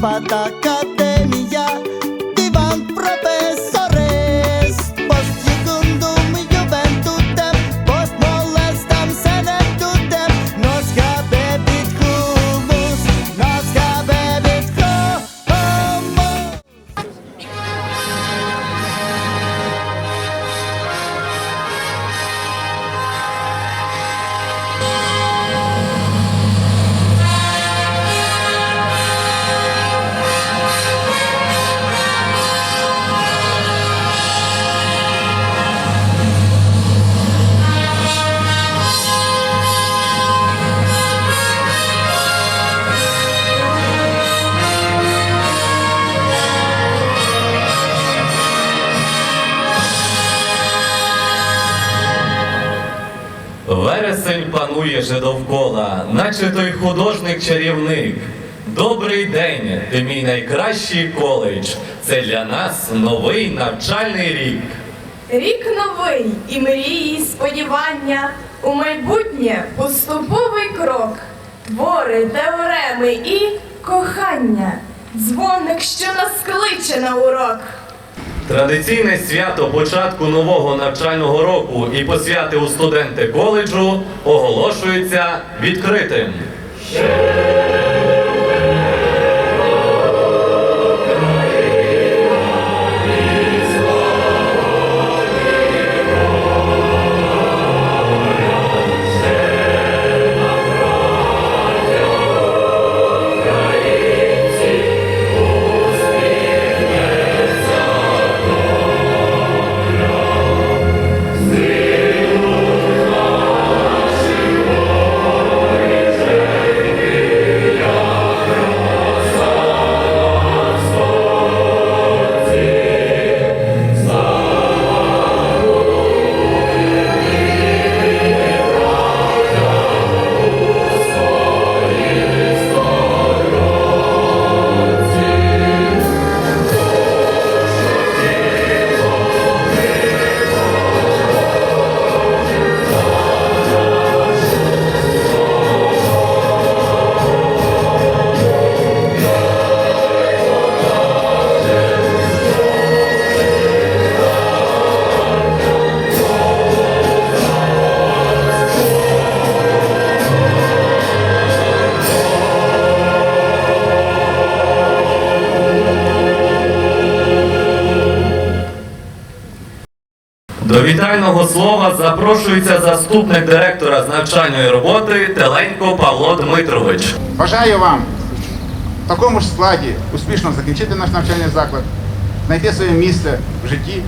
pata cadê? Вересень панує же довкола, наче той художник-чарівник. Добрий день, ти мій найкращий коледж. Це для нас новий навчальний рік. Рік новий і мрії, і сподівання, у майбутнє поступовий крок, твори, теореми і кохання, дзвоник, що нас кличе на урок. Традиційне свято початку нового навчального року і посвяти у студенти коледжу оголошується відкритим. До вітального слова запрошується заступник директора з навчальної роботи Теленько Павло Дмитрович. Бажаю вам в такому ж складі успішно закінчити наш навчальний заклад, знайти своє місце в житті.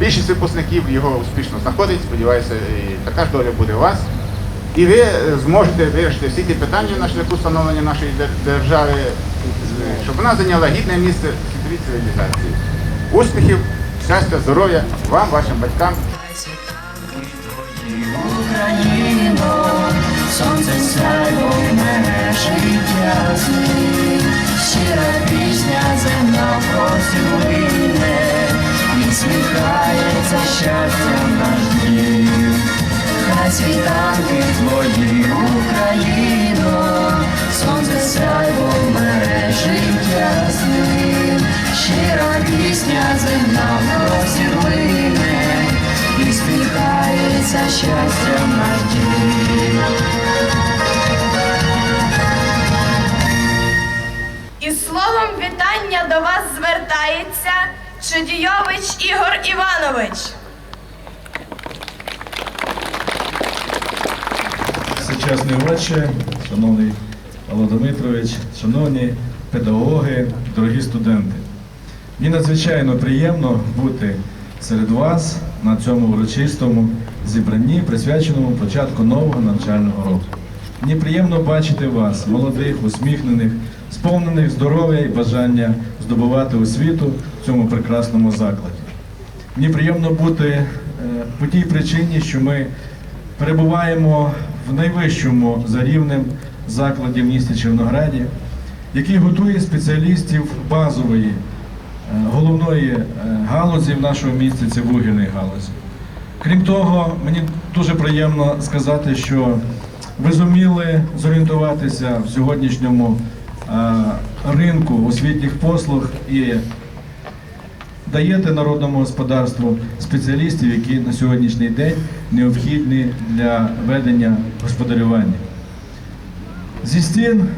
Більшість випускників його успішно знаходить, сподіваюся, і така ж доля буде у вас. І ви зможете вирішити всі ті питання на шляху становлення нашої держави, щоб вона зайняла гідне місце в світовій цивілізації. Успіхів, щастя, здоров'я вам, вашим батькам. Сонце сяйво мене життя. Щира пісня земна посилине, і сміхається щастя наш дім. Хай світанки твої, Україно, Щира пісня земна посилине, і спіхається щастя наш. І словом вітання до вас звертається Чудійович Ігор Іванович. Сучасний отче, шановний Павло Дмитрович, шановні педагоги, дорогі студенти. Мені надзвичайно приємно бути серед вас на цьому урочистому зібранні, присвяченому початку нового навчального року. Мені приємно бачити вас, молодих, усміхнених, сповнених здоров'я і бажання здобувати освіту в цьому прекрасному закладі. Мені приємно бути е, по тій причині, що ми перебуваємо в найвищому за рівнем закладі в місті Червонограді, який готує спеціалістів базової головної е, галузі в нашому місті це вугільної галузі. Крім того, мені дуже приємно сказати, що ви зуміли зорієнтуватися в сьогоднішньому е, ринку освітніх послуг і даєте народному господарству спеціалістів, які на сьогоднішній день необхідні для ведення господарювання. Зі стін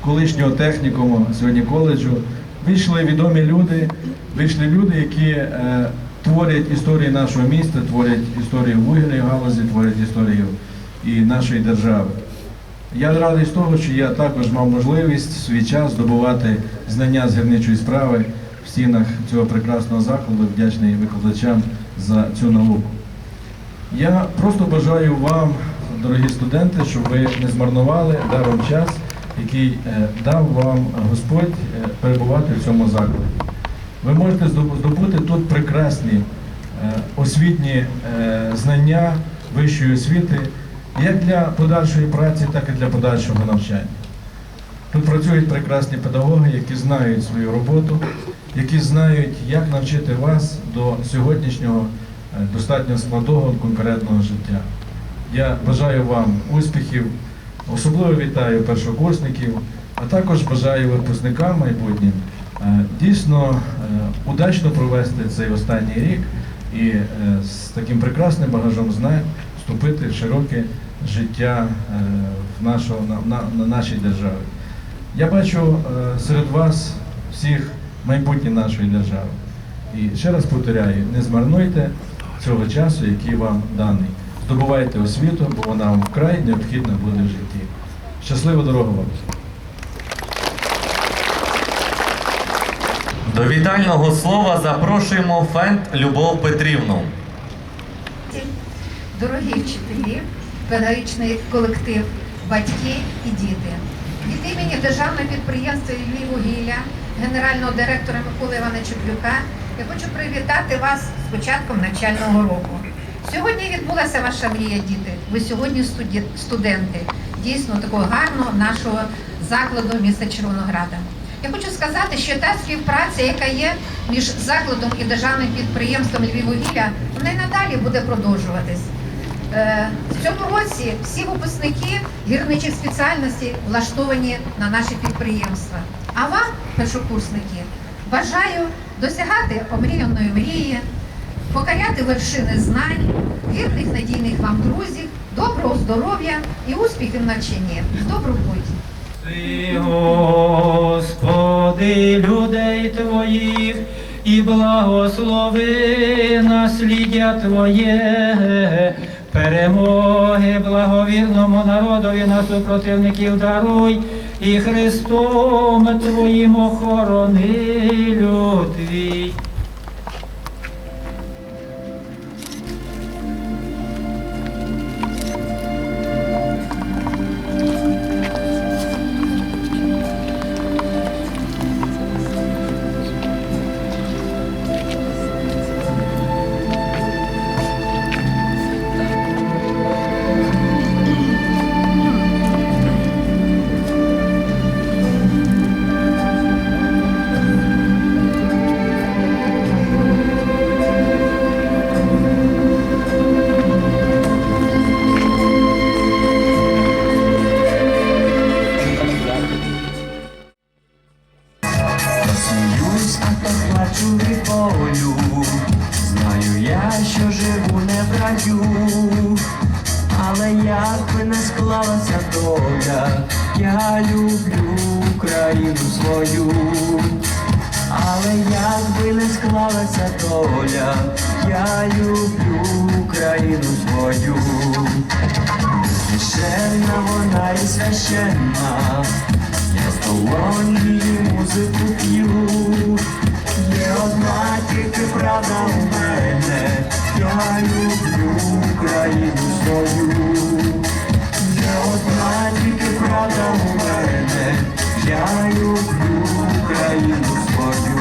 колишнього технікуму, сьогодні коледжу, вийшли відомі люди, вийшли люди, які е, творять історію нашого міста, творять історію вугільної галузі, творять історію і нашої держави. Я радий з того, що я також мав можливість в свій час здобувати знання з гірничої справи в стінах цього прекрасного закладу, вдячний викладачам за цю науку. Я просто бажаю вам, дорогі студенти, щоб ви не змарнували даром час, який е, дав вам Господь е, перебувати в цьому закладі. Ви можете здобути тут прекрасні е, освітні знання вищої освіти, як для подальшої праці, так і для подальшого навчання. Тут працюють прекрасні педагоги, які знають свою роботу, які знають, як навчити вас до сьогоднішнього достатньо складного конкурентного життя. Я бажаю вам успіхів, особливо вітаю першокурсників, а також бажаю випускникам майбутнім е, дійсно е, удачно провести цей останній рік і е, з таким прекрасним багажом знань вступити в широке життя в нашу, на, на, на нашій державі. Я бачу серед вас всіх майбутнє нашої держави. І ще раз повторяю, не змарнуйте цього часу, який вам даний. Здобувайте освіту, бо вона вам вкрай необхідна буде в житті. Щасливу дорогу вам! До вітального слова запрошуємо Фент Любов Петрівну. Дорогі вчителі, педагогічний колектив, батьки і діти. Від імені Державного підприємства «Львіввугілля», генерального директора Миколи Івана Чеплюка, я хочу привітати вас з початком навчального року. Сьогодні відбулася ваша мрія, діти. Ви сьогодні студенти дійсно такого гарного нашого закладу міста Червонограда. Я хочу сказати, що та співпраця, яка є між закладом і державним підприємством Львіввугілля, вона й надалі буде продовжуватись. Е, В цьому році всі випускники гірничих спеціальностей влаштовані на наші підприємства. А вам, першокурсники, бажаю досягати омріяної мрії, покоряти вершини знань, вірних надійних вам друзів, доброго здоров'я і успіхів в навчанні. Добру путь! Ти, Господи, людей Твоїх, і благослови насліддя Твоє, перемоги благовірному народові на супротивників даруй, і Христом Твоїм охорони люд Твій. Від болю. Знаю я, що живу не в раю, але як би не склалася доля, я люблю Україну свою. Але як би не склалася доля, я люблю Україну свою. Священна вона і священна, я з музику п'ю. Є одна тільки правда у мене, я люблю Україну свою. Є одна тільки правда у мене, я люблю Україну свою.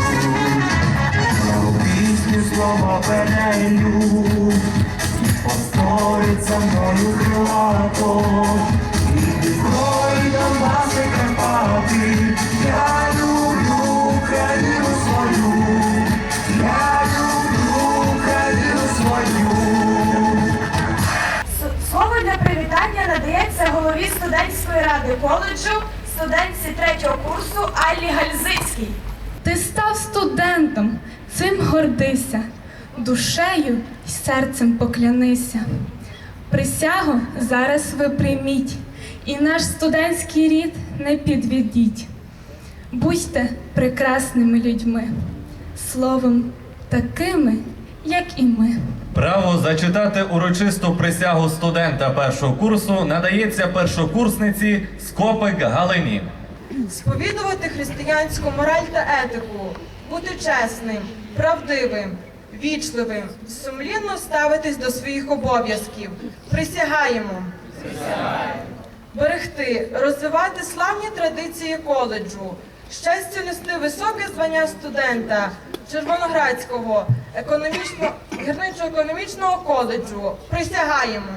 Я пісню слова перелю, і повторить мною крилато. І Дніпро, і Донбас, і Карпати, студентської ради коледжу, студентці третього курсу Аллі Гальзицький. Ти став студентом, цим гордися, душею і серцем поклянися. Присягу зараз ви прийміть, і наш студентський рід не підведіть. Будьте прекрасними людьми, словом такими, як і ми. Право зачитати урочисту присягу студента першого курсу надається першокурсниці Скопик Галині. Сповідувати християнську мораль та етику, бути чесним, правдивим, вічливим, сумлінно ставитись до своїх обов'язків. Присягаємо. Берегти, розвивати славні традиції коледжу, щастя нести високе звання студента Червоноградського економічно, гірничо-економічного коледжу. Присягаємо.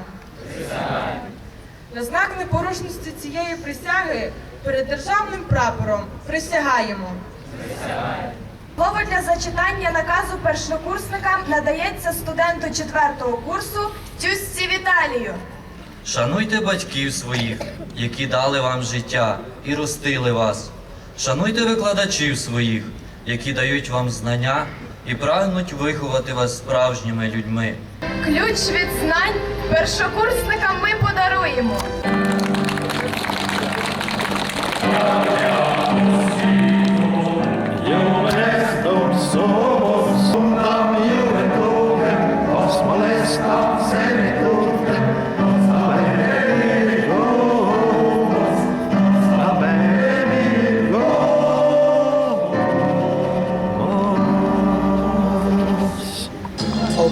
На знак непорушності цієї присяги перед державним прапором присягаємо. Слово для зачитання наказу першокурсникам надається студенту четвертого курсу Тюсці Віталію. Шануйте батьків своїх, які дали вам життя і ростили вас. Шануйте викладачів своїх, які дають вам знання і прагнуть виховати вас справжніми людьми. Ключ від знань першокурсникам ми подаруємо.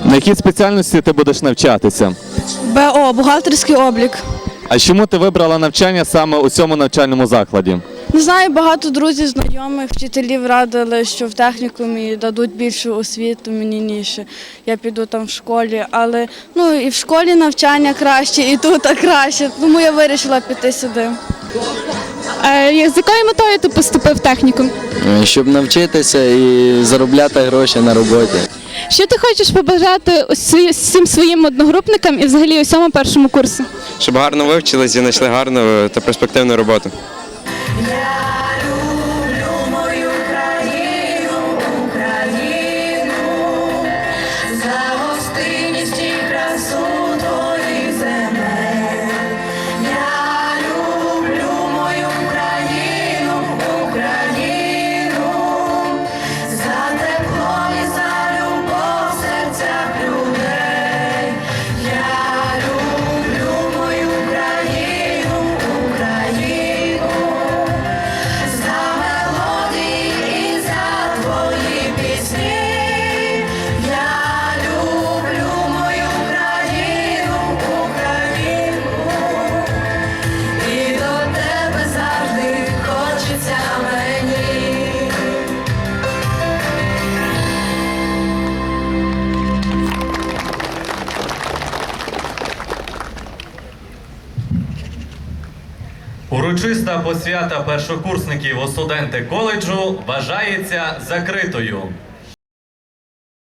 На якій спеціальності ти будеш навчатися? БО, бухгалтерський облік. А чому ти вибрала навчання саме у цьому навчальному закладі? Не знаю, багато друзів, знайомих, вчителів радили, що в технікумі дадуть більшу освіту мені ніж я піду там в школі. Але ну і в школі навчання краще, і тут краще. Тому я вирішила піти сюди. З якою метою ти поступив в технікум? Щоб навчитися і заробляти гроші на роботі. Що ти хочеш побажати усім своїм одногрупникам і взагалі усьому першому курсу? Щоб гарно вивчились і знайшли гарну та перспективну роботу. Урочиста посвята першокурсників у студенти коледжу вважається закритою.